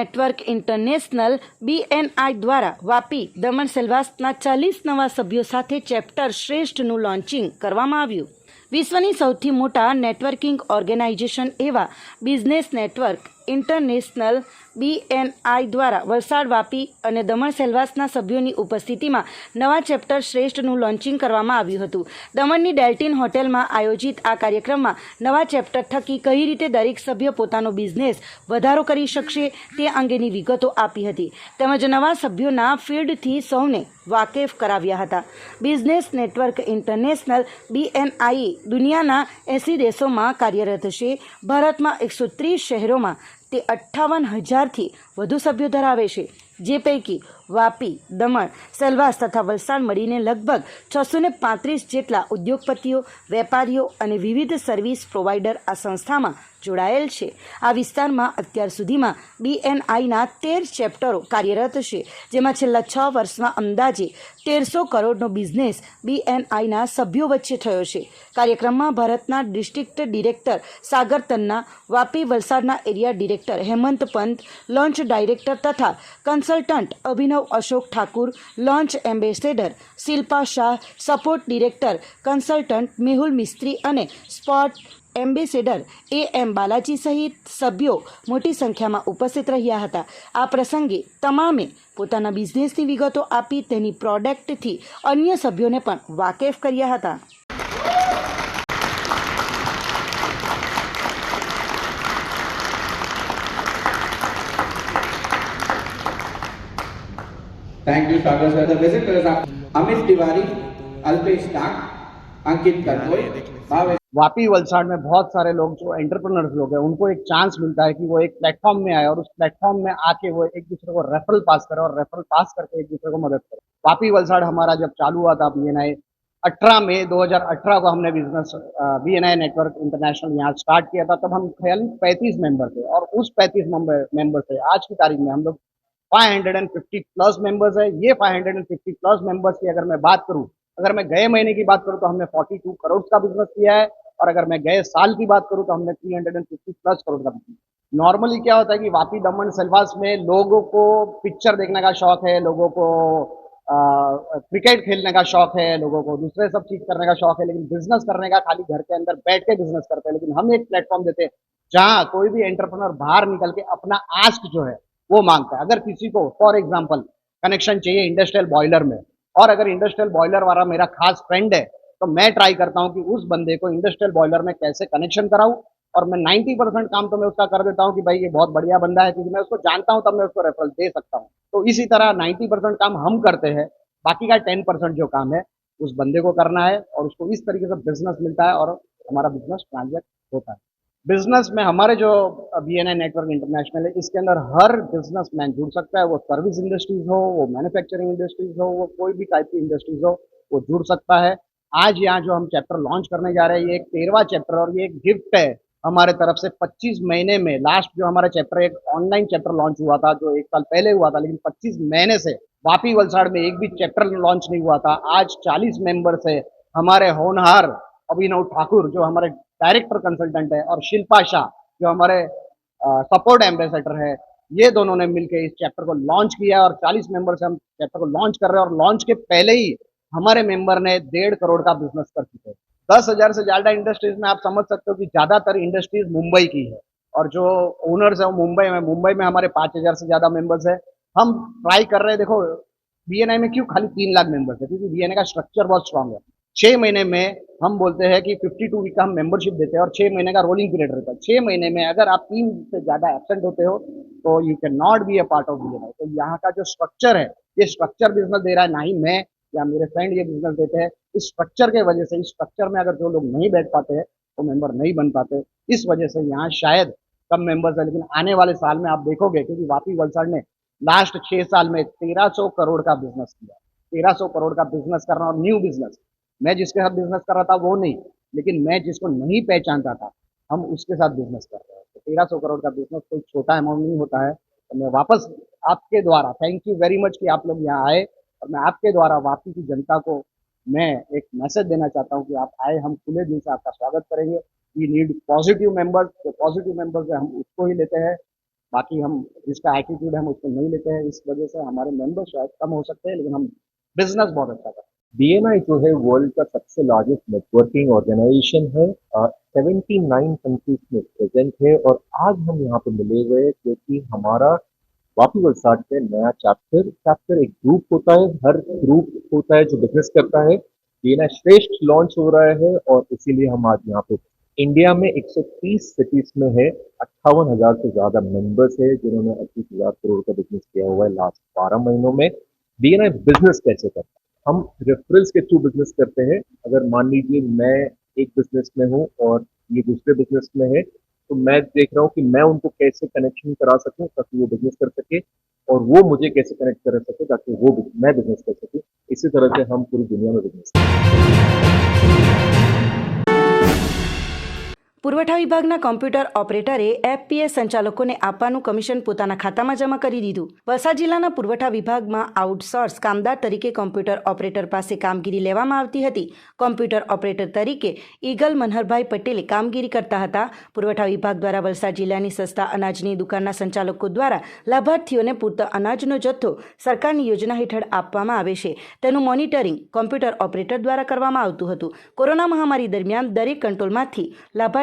Network international BNI દ્વારા વાપી દમણ સેલવાસના ચાલીસ નવા સભ્યો સાથે ચેપ્ટર શ્રેષ્ઠનું લોન્ચિંગ કરવામાં આવ્યું. વિશ્વની સૌથી મોટા નેટવર્કિંગ ઓર્ગેનાઇઝેશન એવા બિઝનેસ નેટવર્ક ઇન્ટરનેશનલ બીએનઆઈ દ્વારા વલસાડ વાપી અને દમણ સેલવાસના સભ્યોની ઉપસ્થિતિમાં નવા ચેપ્ટર શ્રેષ્ઠનું લોન્ચિંગ કરવામાં આવ્યું હતું. દમણની ડેલ્ટિન હોટેલમાં આયોજિત આ કાર્યક્રમમાં નવા ચેપ્ટર થકી કઈ રીતે દરેક સભ્ય પોતાનો બિઝનેસ વધારો કરી શકશે તે અંગેની વિગતો આપી હતી. તેમજ નવા સભ્યોના ફિલ્ડથી સૌને વાકેફ કરાવ્યા હતા. બિઝનેસ નેટવર્ક ઇન્ટરનેશનલ બીએનઆઈ દુનિયાના એંસી દેશોમાં કાર્યરત છે. ભારતમાં એકસો ત્રીસ શહેરોમાં તે અઠ્ઠાવન હજારથી વધુ સભ્યો ધરાવે છે. જે પૈકી વાપી, દમણ, સેલવાસ તથા વલસાડ મળીને લગભગ છસો પાંત્રીસ જેટલા ઉદ્યોગપતિઓ, વેપારીઓ અને વિવિધ સર્વિસ પ્રોવાઈડર આ સંસ્થામાં જોડાયેલ છે. આ વિસ્તારમાં અત્યાર સુધીમાં બીએનઆઈના તેર ચેપ્ટરો કાર્યરત છે, જેમાં છેલ્લા છ વર્ષમાં અંદાજે તેરસો કરોડનો બિઝનેસ બીએનઆઈના સભ્યો વચ્ચે થયો છે. કાર્યક્રમમાં ભારતના ડિસ્ટ્રિક્ટ ડિરેક્ટર સાગર તન્ના, વાપી વલસાડના area director Hemant Pant, launch director તથા consultant Abhinav Ashok Thakur, launch ambassador Shilpa Shah, support director consultant Mehul Mistry અને spot ambassador A M Balaji સહિત સભ્યો મોટી સંખ્યામાં ઉપસ્થિત રહ્યા હતા. આ પ્રસંગે તમામે પોતાના બિઝનેસની વિગતો આપી તેની પ્રોડક્ટથી અન્ય સભ્યોને પણ વાકેફ કર્યા હતા. Thank you, Sagar sir. The visitors are Amit Tiwari, Alpesh Ankit Karkoi, Bhavesh Vapi Valsad में बहुत सारे लोग जो एंटरप्रेन्योर्स लोग हैं उनको एक चांस मिलता है कि वो एक प्लेटफॉर्म में आए और उस प्लेटफॉर्म में आके वो एक दूसरे को रेफरल पास करे और रेफरल पास करके एक दूसरे को मदद करे। वापी वलसाड़ हमारा जब चालू हुआ था बी एन आई अठारह में 2018 को हमने business B N I network international यहाँ स्टार्ट किया था। तब हम ख्याल पैंतीस मेंबर थे और उस पैंतीस मेंबर से आज की तारीख में हम लोग 550 प्लस मेंबर्स है। ये 550 प्लस मेंबर्स की अगर मैं बात करूँ, अगर मैं गए महीने की बात करूँ तो हमने 42 करोड़ का बिज़नेस किया है और अगर मैं गए साल की बात करूँ तो हमने 350 प्लस करोड़ का बिज़नेस नॉर्मली क्या होता है कि वापी दमन सेलवास में लोगों को पिक्चर देखने का शौक है, लोगों को क्रिकेट खेलने का शौक है, लोगों को दूसरे सब चीज़ करने का शौक है, लेकिन बिज़नेस करने का खाली घर के अंदर बैठ के बिज़नेस करते हैं। लेकिन हम एक प्लेटफॉर्म देते हैं जहाँ कोई भी एंटरप्रेनर बाहर निकल के अपना आस्क जो है वो माँगता है। अगर किसी को फॉर एग्ज़ाम्पल कनेक्शन चाहिए इंडस्ट्रियल बॉयलर में, और अगर इंडस्ट्रियल बॉयलर वाला मेरा खास फ्रेंड है तो मैं ट्राई करता हूँ कि उस बंदे को इंडस्ट्रियल बॉयलर में कैसे कनेक्शन कराऊं, और मैं 90 परसेंट काम तो मैं उसका कर देता हूँ कि भाई ये बहुत बढ़िया बंदा है, क्योंकि मैं उसको जानता हूँ, तब मैं उसको रेफरल दे सकता हूँ। तो इसी तरह 90 परसेंट काम हम करते हैं, बाकी का 10 परसेंट जो काम है, उस बंदे को करना है, और उसको इस तरीके से बिज़नेस मिलता है, और हमारा बिज़नेस ट्रांजेक्ट होता है। बिज़नेस में हमारे जो B N I network international है, इसके अंदर हर बिज़नेस मैन जुड़ सकता है, वो सर्विस इंडस्ट्रीज़ हो, वो मैन्युफैक्चरिंग इंडस्ट्रीज़ हो, वो कोई भी टाइप की इंडस्ट्रीज़ हो, वो जुड़ सकता है। आज यहाँ जो हम चैप्टर लॉन्च करने जा रहे हैं, ये एक तेरवा चैप्टर और ये एक गिफ्ट है हमारे तरफ़ से। 25 महीने में लास्ट जो हमारा चैप्टर एक ऑनलाइन चैप्टर लॉन्च हुआ था, जो एक साल पहले हुआ था, लेकिन 25 महीने से वापी वलसाड़ में एक भी चैप्टर लॉन्च नहीं हुआ था। आज 40 मेंबर से हमारे होनहार अभिनव ठाकुर, जो हमारे डायरेक्टर कंसल्टेंट है और शिल्पा शाह, जो हमारे सपोर्ट एम्बेसडर है, ये दोनों ने मिलकर इस चैप्टर को लॉन्च किया है और 40 मेंबर से हम चैप्टर को लॉन्च कर रहे हैं और लॉन्च के पहले ही हमारे मेंबर ने डेढ़ करोड़ का बिज़नेस कर चुके हैं। दस हज़ार से ज़्यादा इंडस्ट्रीज़ में आप समझ सकते हो कि ज़्यादातर इंडस्ट्रीज़ मुंबई की है और जो ओनर्स है वो मुंबई में मुंबई में हमारे पाँच हज़ार से ज़्यादा मेंबर्स है। हम ट्राई कर रहे हैं, देखो बीएनआई में क्यों खाली तीन लाख मेंबर्स है? क्योंकि बीएनआई का स्ट्रक्चर बहुत स्ट्रांग है। छह महीने में हम बोलते हैं कि 52 वीक का हम मेंबरशिप देते हैं और छह महीने का रोलिंग पीरियड रहता है। छह महीने में अगर आप तीन से ज़्यादा एबसेंट होते हो तो you can not be a part of BNI तो यहाँ का जो स्ट्रक्चर है, ये स्ट्रक्चर बिज़नेस दे रहा है, ना ही मैं या मेरे फ्रेंड ये बिज़नेस देते हैं। इस स्ट्रक्चर के वजह से, इस स्ट्रक्चर में अगर जो लोग नहीं बैठ पाते हैं तो मेंबर नहीं बन पाते। इस वजह से यहाँ शायद कम मेंबर्स है, लेकिन आने वाले साल में आप देखोगे, क्योंकि वापी वलसाड़ ने लास्ट छह साल में तेरह करोड़ का बिज़नेस किया। तेरह करोड़ का बिज़नेस करना और न्यू बिज़नेस मैं जिसके साथ बिज़नेस कर रहा था, वो नहीं। लेकिन मैं जिसको नहीं पहचानता था, हम उसके साथ बिज़नेस कर रहे हैं। तो तेरह सौ करोड़ का बिज़नेस कोई छोटा अमाउंट नहीं होता है। तो मैं वापस आपके द्वारा थैंक यू वेरी मच कि आप लोग यहाँ आए। और मैं आपके द्वारा, वापसी की जनता को मैं एक मैसेज देना चाहता हूँ कि आप आए, हम खुले दिल से आपका स्वागत करेंगे। वी नीड पॉजिटिव मेंबर्स जो पॉजिटिव मेंबर्स है हम उसको ही लेते हैं। बाकी हम, जिसका एटीट्यूड है हम उसको नहीं लेते हैं। इस वजह से हमारे मेंबर शायद कम हो सकते हैं, लेकिन हम बिज़नेस बहुत अच्छा करते हैं। बीएनआई जो है वर्ल्ड का सबसे लार्जेस्ट नेटवर्किंग ऑर्गेनाइजेशन है। सेवेंटी नाइन कंट्रीज़ में प्रेजेंट है और आज हम यहाँ पे मिले हुए क्योंकि हमारा वापी वलसाड में नया चैप्टर चैप्टर एक ग्रुप होता है, हर ग्रुप होता है जो बिज़नेस करता है। बीएनआई श्रेष्ठ लॉन्च हो रहा है और इसीलिए हम आज यहाँ पे इंडिया में 130 सिटीज़ में है, अट्ठावन हज़ार से ज़्यादा मेंबर्स है जिन्होंने अस्सी हज़ार करोड़ का बिज़नेस किया हुआ है लास्ट बारह महीनों में। बीएनआई बिज़नेस कैसे करता है? हम रेफरेंस के थ्रू बिज़नेस करते हैं। अगर मान लीजिए मैं एक बिज़नेस में हूँ और ये दूसरे बिज़नेस में है तो मैं देख रहा हूँ कि मैं उनको कैसे कनेक्शन करा सकूँ ताकि वो बिज़नेस कर सके और वो मुझे कैसे कनेक्ट कर सके ताकि वो मैं बिज़नेस कर सकूँ। इसी तरह से हम पूरी दुनिया में बिज़नेस પુરવઠા વિભાગના કોમ્પ્યુટર ઓપરેટરે એફપીએસ સંચાલકોને આપવાનું કમિશન પોતાના ખાતામાં જમા કરી દીધું. વલસાડ જિલ્લાના પુરવઠા વિભાગમાં આઉટસોર્સ કામદાર તરીકે કોમ્પ્યુટર ઓપરેટર પાસે કામગીરી લેવામાં આવતી હતી. કોમ્પ્યુટર ઓપરેટર તરીકે ઈગલ મનહરભાઈ પટેલે કામગીરી કરતા હતા. પુરવઠા વિભાગ દ્વારા વલસાડ જિલ્લાની સસ્તા અનાજની દુકાનના સંચાલકો દ્વારા લાભાર્થીઓને પૂરતો અનાજનો જથ્થો સરકારની યોજના હેઠળ આપવામાં આવે છે. તેનું મોનિટરિંગ કોમ્પ્યુટર ઓપરેટર દ્વારા કરવામાં આવતું હતું. કોરોના મહામારી દરમિયાન દરેક કંટ્રોલમાંથી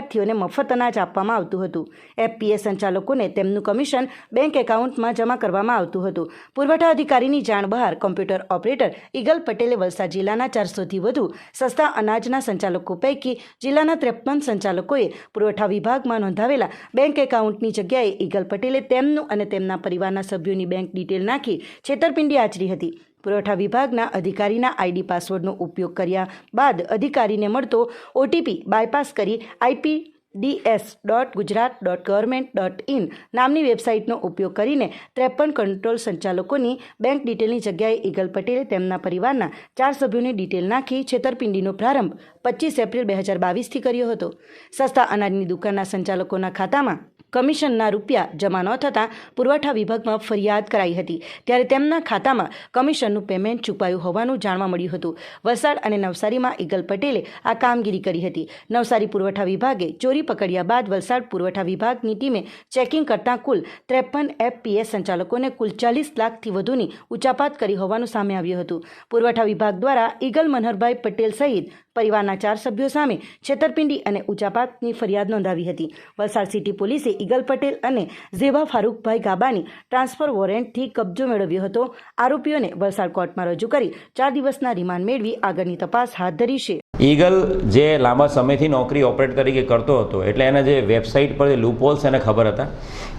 લાભાર્થીઓને મફત અનાજ આપવામાં આવતું હતું. એફપીએસ સંચાલકોને તેમનું કમિશન બેંક એકાઉન્ટમાં જમા કરવામાં આવતું હતું. પુરવઠા અધિકારીની જાણ બહાર કોમ્પ્યુટર ઓપરેટર ઈગલ પટેલે વલસાડ જિલ્લાના ચારસોથી વધુ સસ્તા અનાજના સંચાલકો પૈકી જિલ્લાના ત્રેપન સંચાલકોએ પુરવઠા વિભાગમાં નોંધાવેલા બેંક એકાઉન્ટની જગ્યાએ ઈગલ પટેલે તેમનું અને તેમના પરિવારના સભ્યોની બેંક ડિટેલ નાખી છેતરપિંડી આચરી હતી. પુરવઠા વિભાગના અધિકારીના આઈડી પાસવર્ડનો ઉપયોગ કર્યા બાદ અધિકારીને મળતો ઓટીપી બાયપાસ કરી IP DS dot Gujarat dot government dot in નામની વેબસાઇટનો ઉપયોગ કરીને ત્રેપન કંટ્રોલ સંચાલકોની બેંક ડિટેલની જગ્યાએ ઈગલ પટેલે તેમના પરિવારના ચાર સભ્યોની ડિટેલ નાખી છેતરપિંડીનો પ્રારંભ પચીસ એપ્રિલ બે હજાર બાવીસથી કર્યો હતો. સસ્તા અનાજની દુકાનના સંચાલકોના ખાતામાં કમિશનના રૂપિયા જમા ન થતાં પુરવઠા વિભાગમાં ફરિયાદ કરાઈ હતી. ત્યારે તેમના ખાતામાં કમિશનનું પેમેન્ટ ચૂકવાયું હોવાનું જાણવા મળ્યું હતું. વલસાડ અને નવસારીમાં ઈગલ પટેલે આ કામગીરી કરી હતી. નવસારી પુરવઠા વિભાગે ચોરી પકડ્યા બાદ વલસાડ પુરવઠા વિભાગની ટીમે ચેકિંગ કરતાં કુલ ત્રેપન એફપીએસ સંચાલકોને કુલ ચાલીસ લાખથી વધુની ઉચાપાત કરી હોવાનું સામે આવ્યું હતું. પુરવઠા વિભાગ દ્વારા ઈગલ મનહરભાઈ પટેલ સહિત પરિવારના ચાર સભ્યો સામે છેતરપિંડી અને ઉચાપાતની ફરિયાદ નોંધાવી હતી. વલસાડ સિટી પોલીસે ઈગલ પટેલ અને ઝેબા ફારૂકભાઈ ગાબાની ટ્રાન્સફર વોરંટથી કબજો મેળવ્યો હતો. આરોપીઓને વલસાડ કોર્ટમાં રજૂ કરી ચાર દિવસના રિમાન્ડ મેળવી આગળની તપાસ હાથ ધરી છે. ઈગલ જે લાંબા સમયથી નોકરી ઓપરેટ તરીકે કરતો હતો, એટલે એને જે વેબસાઇટ પર જે લૂપહોલ્સ એને ખબર હતા,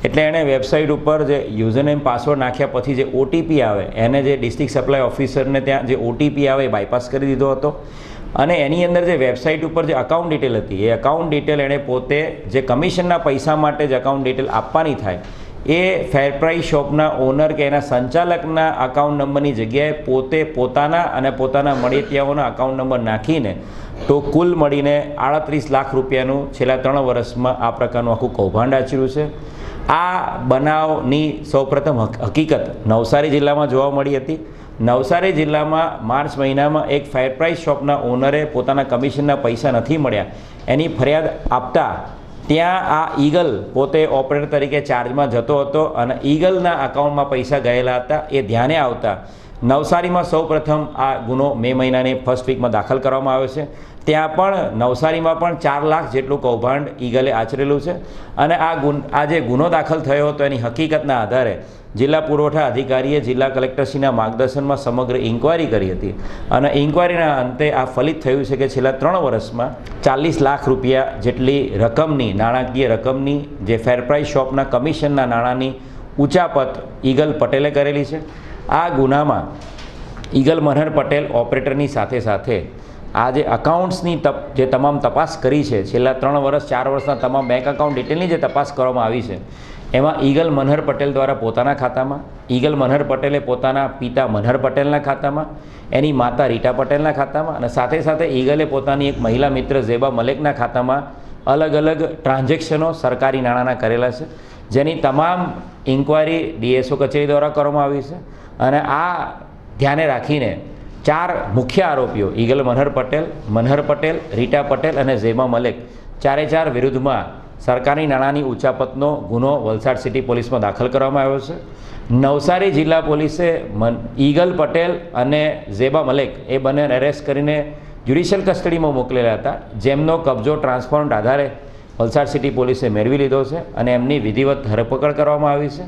એટલે એણે વેબસાઇટ ઉપર જે યુઝરનેમ પાસવર્ડ નાખ્યા પછી જે ઓટીપી આવે, એને જે ડિસ્ટ્રિક્ટ સપ્લાય ઓફિસરને ત્યાં જે ઓટીપી આવે એ બાયપાસ કરી દીધો હતો. અને એની અંદર જે વેબસાઇટ ઉપર જે અકાઉન્ટ ડિટેલ હતી, એ અકાઉન્ટ ડિટેલ એણે પોતે જે કમિશનના પૈસા માટે જ અકાઉન્ટ ડિટેલ આપવાની થાય, એ ફેર પ્રાઇસ શોપના ઓનર કે એના સંચાલકના અકાઉન્ટ નંબરની જગ્યાએ પોતે પોતાના અને પોતાના મળેતિયાઓના અકાઉન્ટ નંબર નાખીને તો કુલ મળીને આડત્રીસ લાખ રૂપિયાનું છેલ્લા ત્રણ વર્ષમાં આ પ્રકારનું આખું કૌભાંડ આચર્યું છે. આ બનાવની સૌપ્રથમ હક- હકીકત નવસારી જિલ્લામાં જોવા મળી હતી. નવસારી જિલ્લામાં માર્ચ મહિનામાં એક ફાયર પ્રાઇસ શોપના ઓનરે પોતાના કમિશનના પૈસા નથી મળ્યા. એની ફરિયાદ આપતા ત્યાં આ ઈગલ પોતે ઓપરેટર તરીકે ચાર્જમાં જતો હતો અને ઈગલના અકાઉન્ટમાં પૈસા ગયેલા હતા એ ધ્યાને આવતા નવસારીમાં સૌપ્રથમ આ ગુનો મે મહિનાની ફર્સ્ટ વીકમાં દાખલ કરવામાં આવ્યો છે. ત્યાં પણ નવસારીમાં પણ ચાર લાખ જેટલું કૌભાંડ ઈગલે આચરેલું છે. અને આ ગુન, આ જે ગુનો દાખલ થયો હતો એની હકીકતના આધારે જિલ્લા પુરવઠા અધિકારીએ જિલ્લા કલેક્ટરશ્રીના માર્ગદર્શનમાં સમગ્ર ઇન્કવાયરી કરી હતી. અને ઇન્કવાયરીના અંતે આ ફલિત થયું છે કે છેલ્લા ત્રણ વર્ષમાં ચાલીસ લાખ રૂપિયા જેટલી રકમની, નાણાકીય રકમની જે ફેરપ્રાઇઝ શોપના કમિશનના નાણાંની ઉચાપત ઈગલ પટેલે કરેલી છે. આ ગુનામાં ઈગલ મનહર પટેલ ઓપરેટરની સાથે સાથે આ જે અકાઉન્ટ્સની તપ, જે તમામ તપાસ કરી છે, છેલ્લા ત્રણ વર્ષ, ચાર વર્ષના તમામ બેંક અકાઉન્ટ ડિટેલની જે તપાસ કરવામાં આવી છે, એમાં ઈગલ મનહર પટેલ દ્વારા પોતાના ખાતામાં, ઈગલ મનહર પટેલે પોતાના પિતા મનહર પટેલના ખાતામાં, એની માતા રીટા પટેલના ખાતામાં અને સાથે સાથે ઈગલે પોતાની એક મહિલા મિત્ર ઝેબા મલેકના ખાતામાં અલગ અલગ ટ્રાન્ઝેક્શનો સરકારી નાણાંના કરેલા છે, જેની તમામ ઇન્કવાયરી ડીએસઓ કચેરી દ્વારા કરવામાં આવી છે, અને આ ધ્યાને રાખીને ચાર મુખ્ય આરોપીઓ, ઈગલ મનહર પટેલ મનહર પટેલ, રીટા પટેલ અને ઝેમા મલેક, ચારે ચાર વિરુદ્ધમાં સરકારી નાણાંની ઉચાપતનો ગુનો વલસાડ સિટી પોલીસમાં દાખલ કરવામાં આવ્યો છે. નવસારી જિલ્લા પોલીસે મન, ઈગલ પટેલ અને ઝેબા મલેક એ બંને એરેસ્ટ કરીને જ્યુડિશિયલ કસ્ટડીમાં મોકલેલા હતા. જેમનો કબજો ટ્રાન્સપોરન્ટ આધારે વલસાડ સિટી પોલીસે મેળવી લીધો છે અને એમની વિધિવત ધરપકડ કરવામાં આવી છે.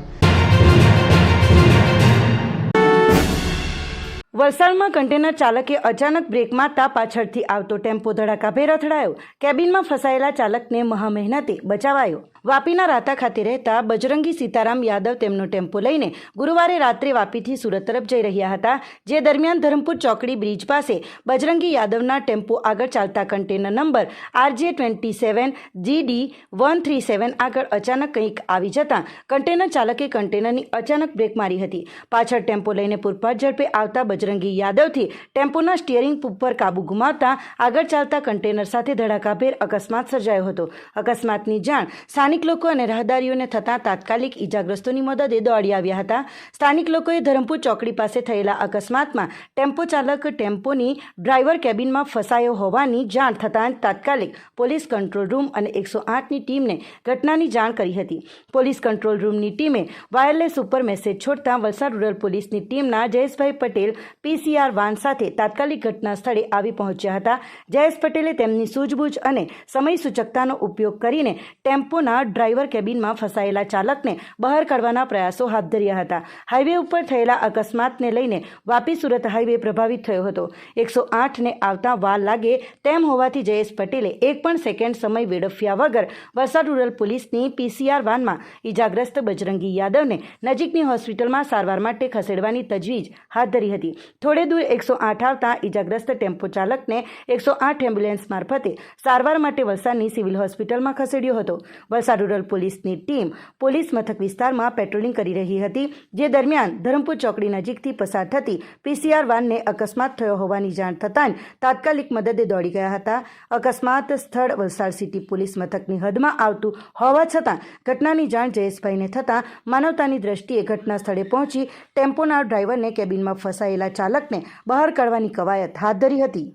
વલસાડમાં કન્ટેનર ચાલકે અચાનક બ્રેક મારતા પાછળથી આવતો ટેમ્પો ધડાકાભેર અથડાયો. કેબિનમાં ફસાયેલા ચાલકને મહામહેનતે બચાવાયો. વાપીના રાતા ખાતે રહેતા બજરંગી સીતારામ યાદવ તેમનો ટેમ્પો લઈને ગુરુવારે રાત્રે વાપીથી સુરત તરફ જઈ રહ્યા હતા, જે દરમિયાન ધરમપુર ચોકડી બ્રિજ પાસે બજરંગી યાદવના ટેમ્પો આગળ ચાલતા container number RJ twenty seven, GD one three seven આગળ અચાનક કંઈક આવી જતાં કન્ટેનર ચાલકે કન્ટેનરની અચાનક બ્રેક મારી હતી. પાછળ ટેમ્પો લઈને પૂરપાટ ઝડપે આવતા બજરંગી યાદવથી ટેમ્પોના સ્ટિયરિંગ ઉપર કાબુ ગુમાવતા આગળ ચાલતા કન્ટેનર સાથે ધડાકાભેર અકસ્માત સર્જાયો હતો. અકસ્માતની જાણ સ્થાનિક લોકો અને રાહદારીઓને થતાં તાત્કાલિક ઈજાગ્રસ્તોની મદદે દોડી આવ્યા હતા. સ્થાનિક લોકોએ ધરમપુર ચોકડી પાસે થયેલા અકસ્માતમાં ટેમ્પો ચાલક ટેમ્પોની ડ્રાઈવર કેબિનમાં ફસાયો હોવાની જાણ થતાં તાત્કાલિક પોલીસ કંટ્રોલ રૂમ અને એકસો આઠની ટીમને ઘટનાની જાણ કરી હતી. પોલીસ કંટ્રોલ રૂમની ટીમે વાયરલેસ ઉપર મેસેજ છોડતા વલસાડ રૂરલ પોલીસની ટીમના જયેશભાઈ પટેલ, પીસીઆર વાન સાથે તાત્કાલિક ઘટના સ્થળે આવી પહોંચ્યા હતા. જયેશ પટેલે તેમની સૂઝબૂછ અને સમય સૂચકતાનો ઉપયોગ કરીને ટેમ્પોના ડ્રાઈવર કેબિનમાં ફસાયેલા ચાલકને બહાર કાઢવાના પ્રયાસો હાથ ધર્યા હતા. હાઈવે ઉપર થયેલા અકસ્માતને લઈને વાપી સુરત હાઈવે પ્રભાવિત થયો હતો. એકસો આઠને આવતા વાર લાગે તેમ હોવાથી જયેશ પટેલે એક પણ સેકન્ડ સમય વેડફ્યા વગર વલસાડ રૂરલ પોલીસની પીસીઆર વાનમાં ઈજાગ્રસ્ત બજરંગી યાદવને નજીકની હોસ્પિટલમાં સારવાર માટે ખસેડવાની તજવીજ હાથ ધરી હતી. થોડે દૂર એકસો આઠ આવતા ઈજાગ્રસ્ત ટેમ્પો ચાલકને એકસો આઠ એમ્બ્યુલન્સ મારફતે સારવાર માટે વલસાડની સિવિલ હોસ્પિટલમાં ખસેડ્યો હતો. વલસાડ રૂરલ પોલીસની ટીમ પોલીસ મથક વિસ્તારમાં પેટ્રોલિંગ કરી રહી હતી, જે દરમિયાન ધરમપુર ચોકડી નજીકથી પસાર થતી પીસીઆર વાનને અકસ્માત થયો હોવાની જાણ થતાં તાત્કાલિક મદદે દોડી ગયા હતા. અકસ્માત સ્થળ વલસાડ સિટી પોલીસ મથકની હદમાં આવતું હોવા છતાં ઘટનાની જાણ જયેશભાઈને થતાં માનવતાની દ્રષ્ટિએ ઘટના સ્થળે પહોંચી ટેમ્પોના ડ્રાઈવરને કેબિનમાં ફસાયેલા ચાલકને બહાર કાઢવાની કવાયત હાથ ધરી હતી.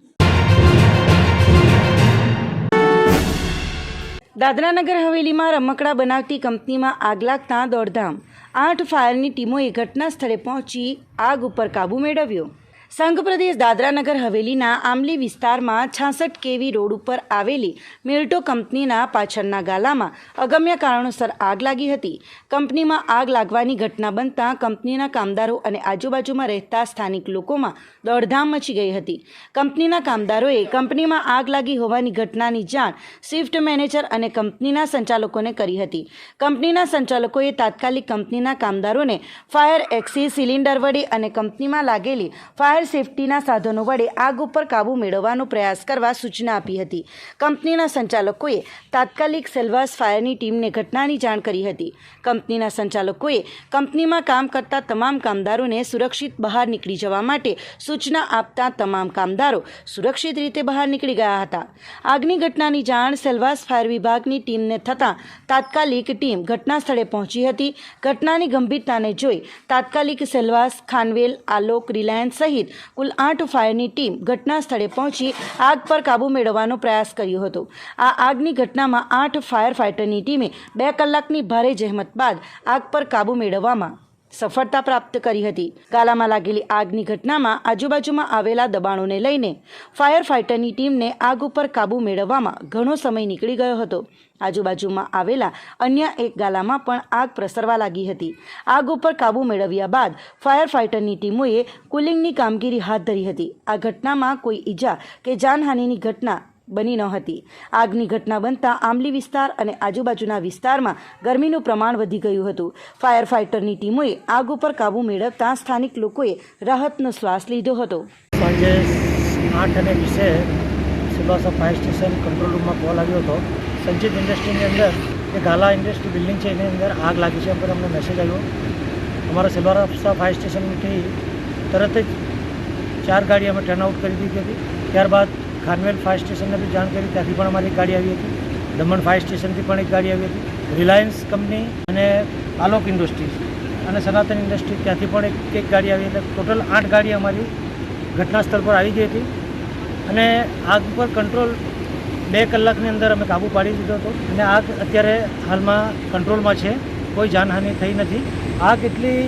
દાદરાનગર હવેલીમાં રમકડા બનાવતી કંપનીમાં આગ લાગતા દોડધામ. આઠ ફાયરની ટીમોએ ઘટના સ્થળે પહોંચી આગ ઉપર કાબૂ મેળવ્યો. સંઘ પ્રદેશ દાદરાનગર હવેલીના આમલી વિસ્તારમાં છાસઠ કેવી રોડ ઉપર આવેલી મિલ્ટો કંપનીના પાછળના ગાલામાં અગમ્ય કારણોસર આગ લાગી હતી. કંપનીમાં આગ લાગવાની ઘટના બનતા કંપનીના કામદારો અને આજુબાજુમાં રહેતા સ્થાનિક લોકોમાં દોડધામ મચી ગઈ હતી. કંપનીના કામદારોએ કંપનીમાં આગ લાગી હોવાની ઘટનાની જાણ શિફ્ટ મેનેજર અને કંપનીના સંચાલકોને કરી હતી. કંપનીના સંચાલકોએ તાત્કાલિક કંપનીના કામદારોને ફાયર એક્સી સિલિન્ડર વડે અને કંપનીમાં લાગેલી ફાયર સેફટીના સાધનો વડે આગ ઉપર કાબૂ મેળવવાનો પ્રયાસ કરવા સૂચના આપી હતી. કંપનીના સંચાલકોએ તાત્કાલિક સેલ્વાસ ફાયરની ટીમને ઘટનાની જાણ કરી હતી. કંપનીના સંચાલકોએ કંપનીમાં કામ કરતા તમામ કામદારોને સુરક્ષિત બહાર નીકળી જવા માટે સૂચના આપતા તમામ કામદારો સુરક્ષિત રીતે બહાર નીકળી ગયા હતા. આગની ઘટનાની જાણ સેલ્વાસ ફાયર વિભાગની ટીમને થતાં તાત્કાલિક ટીમ ઘટના સ્થળે પહોંચી હતી. ઘટનાની ગંભીરતાને જોઈ તાત્કાલિક સેલ્વાસ ખાનવેલ આલોક રિલાયન્સ સહિત કુલ આઠ ફાયરની ટીમ ઘટના સ્થળે પહોંચી આગ પર કાબૂ મેળવવાનો પ્રયાસ કર્યો હતો. આ આગની ઘટનામાં આઠ ફાયર ફાઇટરની ટીમે બે કલાકની ભારે જહેમત બાદ આગ પર કાબૂ મેળવવામાં સફળતા પ્રાપ્ત કરી હતી. ગાલામાં લાગેલી આગની ઘટનામાં આજુબાજુમાં આવેલા દબાણોને લઈને ફાયર ફાઇટરની ટીમને આગ ઉપર કાબૂ મેળવવામાં ઘણો સમય નીકળી ગયો હતો. આજુબાજુમાં આવેલા અન્ય એક ગાલામાં પણ આગ પ્રસરવા લાગી હતી. આગ ઉપર કાબૂ મેળવ્યા બાદ ફાયર ફાઇટરની ટીમોએ કુલિંગની કામગીરી હાથ ધરી હતી. આ ઘટનામાં કોઈ ઈજા કે જાનહાનિની ઘટના બની ન હતી. આગની ઘટના બનતા આંબલી વિસ્તાર અને આજુબાજુના વિસ્તારમાં ગરમીનું પ્રમાણ વધી ગયું હતું. ફાયર ફાઇટરની ટીમોએ આગ ઉપર કાબૂ મેળવતા સ્થાનિક લોકોએ રાહતનો શ્વાસ લીધો હતો. સાંજે આઠ અને વીસે સિલવાસા ફાયર સ્ટેશન કંટ્રોલ રૂમમાં કોલ આવ્યો હતો. સંચિત ઇન્ડસ્ટ્રીની અંદર જે ગાલા ઇન્ડસ્ટ્રી બિલ્ડિંગ છે, એની અંદર આગ લાગી છે એમ પર અમને મેસેજ આવ્યો. અમારા સિલવાસા ફાયર સ્ટેશનથી તરત જ ચાર ગાડી અમે ટર્ન આઉટ કરી દીધી હતી. ત્યારબાદ ખાનવેલ ફાયર સ્ટેશનને બી જાણ કરી, ત્યાંથી પણ અમારી ગાડી આવી હતી. દમણ ફાયર સ્ટેશનથી પણ એક ગાડી આવી હતી. રિલાયન્સ કંપની અને આલોક ઇન્ડસ્ટ્રીઝ અને સનાતન ઇન્ડસ્ટ્રી, ત્યાંથી પણ એક એક ગાડી આવી હતી. ટોટલ આઠ ગાડી અમારી ઘટના સ્થળ પર આવી ગઈ હતી. અને આગ પર કંટ્રોલ બે કલાકની અંદર અમે કાબૂ પાડી દીધો હતો. અને આગ અત્યારે હાલમાં કંટ્રોલમાં છે. કોઈ જાનહાનિ થઈ નથી. આગ એટલી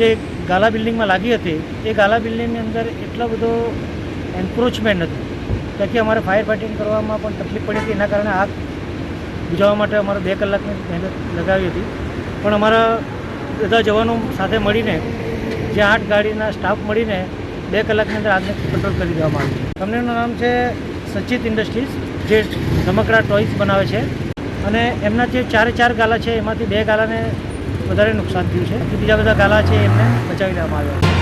જે ગાલા બિલ્ડિંગમાં લાગી હતી, એ ગાલા બિલ્ડિંગની અંદર એટલો બધો એન્ક્રોચમેન્ટ હતું. ત્યાંથી અમારે ફાયર ફાઇટિંગ કરવામાં પણ તકલીફ પડી હતી. એના કારણે આગ બુજાવવા માટે અમારે બે કલાકની મહેનત લગાવી હતી. પણ અમારા બધા જવાનો સાથે મળીને, જે આઠ ગાડીના સ્ટાફ મળીને બે કલાકની અંદર આગને કંટ્રોલ કરી દેવામાં આવ્યું કંપનીનું નામ છે સચિત ઇન્ડસ્ટ્રીઝ, જે રમકડા ટોયસ બનાવે છે. અને એમના જે ચારે ચાર ગાલા છે, એમાંથી બે ગાલાને વધારે નુકસાન થયું છે. બીજા બધા ગાલા છે, એમને બચાવી લેવામાં આવ્યા છે.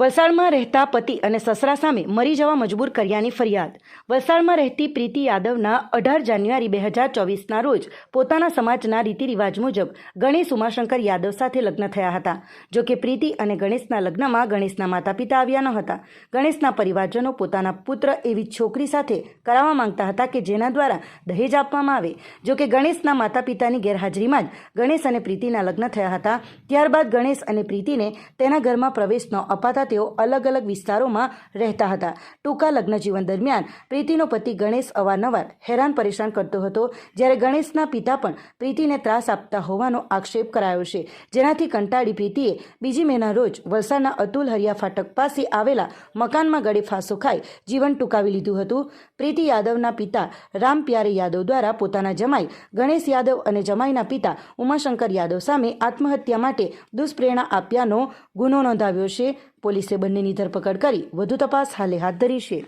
વલસાડમાં રહેતા પતિ અને સસરા સામે મરી જવા મજબૂર કર્યાની ફરિયાદ. વલસાડમાં રહેતી પ્રીતિ યાદવના અઢાર જાન્યુઆરી બે હજાર ચોવીસના રોજ પોતાના સમાજના રીતિ રિવાજ મુજબ ગણેશ ઉમાશંકર યાદવ સાથે લગ્ન થયા હતા. જો કે પ્રીતિ અને ગણેશના લગ્નમાં ગણેશના માતા પિતા આવ્યા ન હતા. ગણેશના પરિવારજનો પોતાના પુત્ર એવી છોકરી સાથે કરાવવા માંગતા હતા કે જેના દ્વારા દહેજ આપવામાં આવે. જો કે ગણેશના માતા પિતાની ગેરહાજરીમાં જ ગણેશ અને પ્રીતિના લગ્ન થયા હતા. ત્યારબાદ ગણેશ અને પ્રીતિને તેના ઘરમાં પ્રવેશ ન અપાતા તેઓ અલગ અલગ વિસ્તારોમાં રહેતા હતા. ટૂંકા લગ્ન જીવન દરમિયાન પ્રીતિનો પતિ ગણેશ અવારનવાર હેરાન પરેશાન કરતો હતો. જ્યારે ગણેશના પિતા પણ પ્રીતિને ત્રાસ આપતા હોવાનો આક્ષેપ કરાયો છે. જેનાથી કંટાળી પ્રીતિએ બીજી મેના રોજ વલસાડના અતુલ હરિયા ફાટક પાસે આવેલા મકાનમાં ગળે ફાંસો ખાઈ જીવન ટૂંકાવી લીધું હતું. પ્રીતિ યાદવના પિતા રામ પ્યારે યાદવ દ્વારા પોતાના જમાઈ ગણેશ યાદવ અને જમાઈના પિતા ઉમાશંકર યાદવ સામે આત્મહત્યા માટે દુષ્પ્રેરણા આપ્યાનો ગુનો નોંધાવ્યો છે. પોલીસે બંનેની ધરપકડ કરી વધુ તપાસ હાલે હાથ ધરી છે.